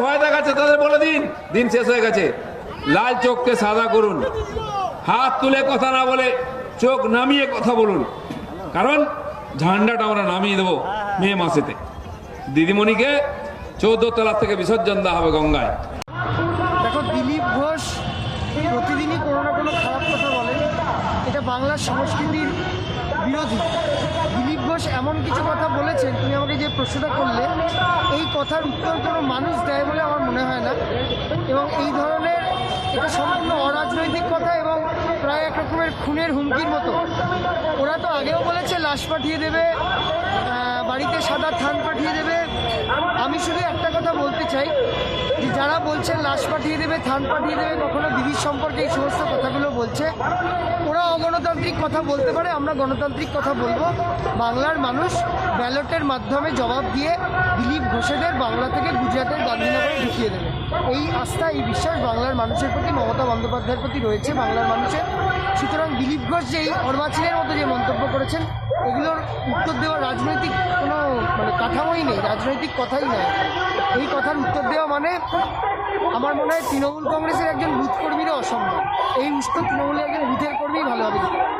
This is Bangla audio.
ভয় দেখাচ্ছে, তাদের বলে দিন। দিন শেষ হয়ে গেছে। লাল চোখকে সাদা করুন। হাত তুলে কথা না বলে চোখ নামিয়ে কথা বলুন। কারণ ঝান্ডাটা আমরা নামিয়ে দেবো মে মাসেতে। দিদিমণিকে চৌদ্দ তলার থেকে বিসর্জন দেওয়া হবে গঙ্গায়। দেখো, দিলীপ ঘোষ প্রতিদিনই কোনো না কোনো খারাপ কথা বলেন এটা বাংলার সংস্কৃতির বিরোধী। দিলীপ ঘোষ এমন কিছু কথা বলেছেন, তুমি আমাকে যে প্রশ্নটা করলে কথার উত্তর কোনো মানুষ দেয় বলে আমার মনে হয় না। এবং এই ধরনের এটা সম্পূর্ণ অরাজনৈতিক কথা এবং প্রায় এক রকমের খুনের হুমকির মতো। ওরা তো আগেও বলেছে, লাশ পাঠিয়ে দেবে বাড়িতে সাদা থান পাঠিয়ে দেবে। আমি শুধু একটা কথা বলতে চাই যে যারা বলছে লাশ পাঠিয়ে দেবে, থান পাঠিয়ে দেবে, কখনো দিদির সম্পর্কে এই সমস্ত কথাগুলো বলছে, ওরা অগণতান্ত্রিক কথা বলতে পারে, আমরা গণতান্ত্রিক কথা বলব। বাংলার মানুষ ব্যালটের মাধ্যমে জবাব দিয়ে দিলীপ ঘোষেদের বাংলা থেকে গুজরাটের গান্ধীনগরে ঢুকিয়ে দেবে। এই আস্থা, এই বিশ্বাস বাংলার মানুষের প্রতি, মমতা বন্দ্যোপাধ্যায়ের প্রতি রয়েছে বাংলার মানুষের। সুতরাং দিলীপ ঘোষ যে এই অর্বাচীনের মতো যে মন্তব্য করেছেন, এগুলোর উত্তর দেওয়া রাজনৈতিক কোনো মানে কাঠামোই নেই, রাজনৈতিক কথাই নয় এই কথার উত্তর দেওয়া মানে আমার মনে হয় তৃণমূল কংগ্রেসের একজন বুথ কর্মীরও অসম্ভব এই উত্তর তৃণমূলের একজন বুথের কর্মী ভালোভাবে।